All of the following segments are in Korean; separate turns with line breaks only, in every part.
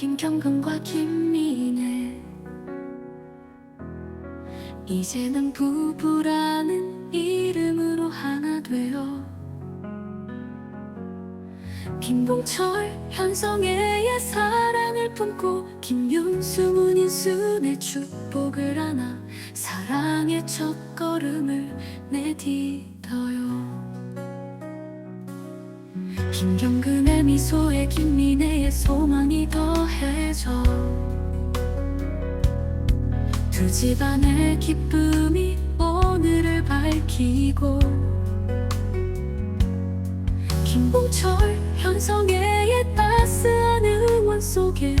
김경근과 김민혜. 이제는 부부라는 이름으로 하나 되어 김봉철 현성애의 사랑을 품고 김윤수 문인순의 축복을 안아 사랑의 첫걸음을 내딛어요. 김경근의 미소에 김민혜의 소망이 더 해져 두 집안의 기쁨이 오늘을 밝히고 김봉철 현성애의 따스한 응원 속에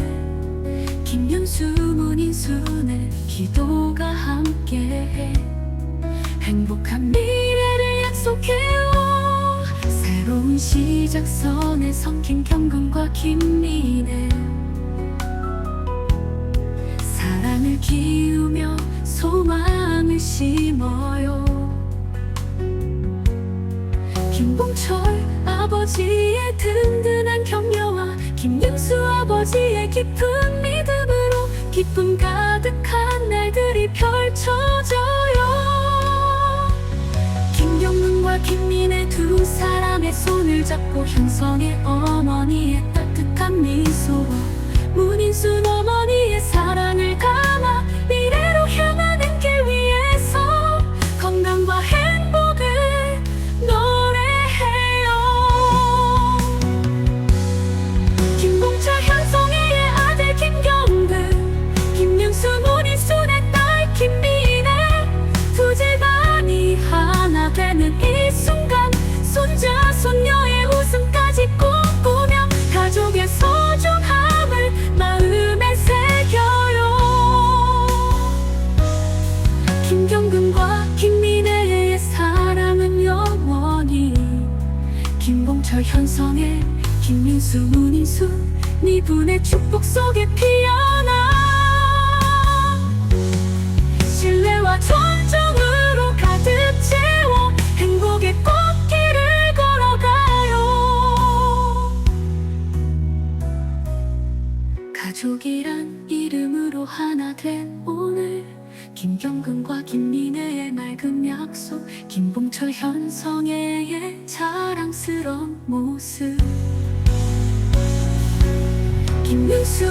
김윤수 문인순의 기도가 함께해 행복한 미래를 약속해요. 새로운 시작선에 선 김경근과 김민혜 기우며 소망을 심어요. 김봉철 아버지의 든든한 격려와 김윤수 아버지의 깊은 믿음으로 기쁨 가득한 날들이 펼쳐져요. 김경문과 김민의 두 사람의 손을 잡고 현성의 어머니의 김민수 문인순 네 분의 축복 속에 피어나 신뢰와 존중으로 가득 채워 행복의 꽃길을 걸어가요. 가족이란 이름으로 하나 된 오늘 김경근과 김민혜의 맑은 약속 김봉철 현성애의 자랑스러운 모습 김민수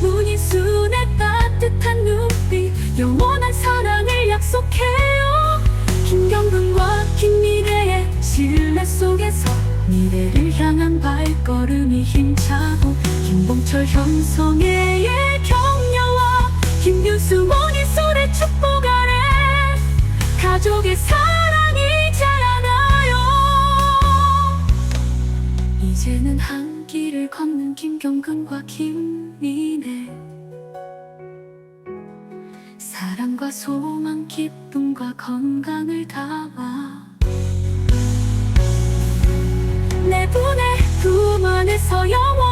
문인순의 따뜻한 눈빛 영원한 사랑을 약속해요. 김경근과 김미래의 신뢰 속에서 미래를 향한 발걸음이 힘차고 김봉철 현성애의 격려와 김윤수 문인순의 축복 아래 가족의 사랑이 자라나요. 이제는 한 김경근과 김민혜 사랑과 소망 기쁨과 건강을 담아 내 분의 품 안에서 영원